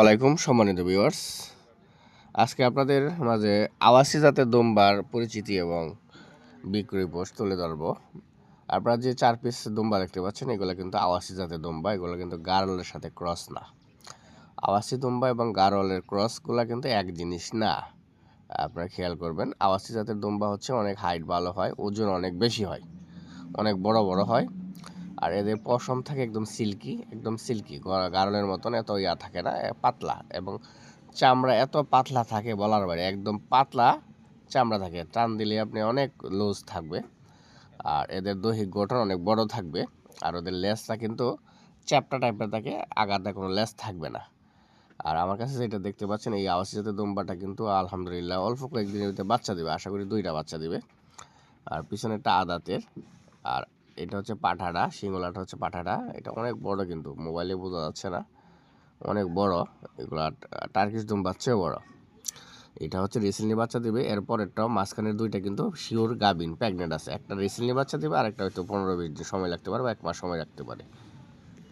আলাইকুম সম্মানিত ভিউয়ার্স। আজকে আপনাদের মাঝে আওয়াসি জাতের দোম্বার পরিচিতি এবং বিক্রয় পোস্ট তুলে ধরবো। আপনারা যে চার পিস দোম্বা দেখতে পাচ্ছেন, এগুলো কিন্তু আওয়াসি জাতের দোম্বা এগুলো কিন্তু গারলের সাথে ক্রস না। আওয়াসি দোম্বা এবং গারলের ক্রসগুলো কিন্তু এক জিনিস না। আপনারা খেয়াল করবেন, আওয়াসি জাতের দোম্বা হচ্ছে অনেক হাইট ভালো হয়, ওজন অনেক বেশি হয়, অনেক বড় বড় হয়। আর এদের পশম থাকে একদম সিল্কি একদম সিল্কি গারলের মতন, এত ইয়া থাকে না পাতলা এবং চামড়া এত পাতলা থাকে বলার বাইরে, একদম পাতলা চামড়া থাকে। টান দিলে আপনি অনেক লুজ থাকবে আর এদের দৈহিক গঠন অনেক বড় থাকবে আর ওদের লেসটা কিন্তু চ্যাপটা টাইপের থাকে, আগাতে কোনো লেস থাকবে না। আর আমার কাছে যেটা দেখতে পাচ্ছেন, এই আওয়াসি জাতের দুম্বাটা কিন্তু আলহামদুলিল্লাহ অল্প কয়েকদিনের ভিতরে বাচ্চা দেবে, আশা করি দুইটা বাচ্চা দিবে। আর পিছনেরটা আদাতের, আর এটা হচ্ছে পাঠাটা সিঙ্গলাটা হচ্ছে পাঠাটা এটা অনেক বড় কিন্তু, মোবাইলে বোঝা যাচ্ছে না। অনেক বড়, এগুলো টার্কিস ডুম বাচ্চাও বড়। এটা হচ্ছে রিসেন্টলি বাচ্চা দিবে একটা মাঝখানের দুইটা কিন্তু শিওর গাভিন প্রেগনেন্ট আছে। একটা রিসেন্টলি বাচ্চা দেবে আর একটা হয়তো পনেরো বিশ দিন সময় লাগতে পারে বা এক মাস সময় লাগতে পারে।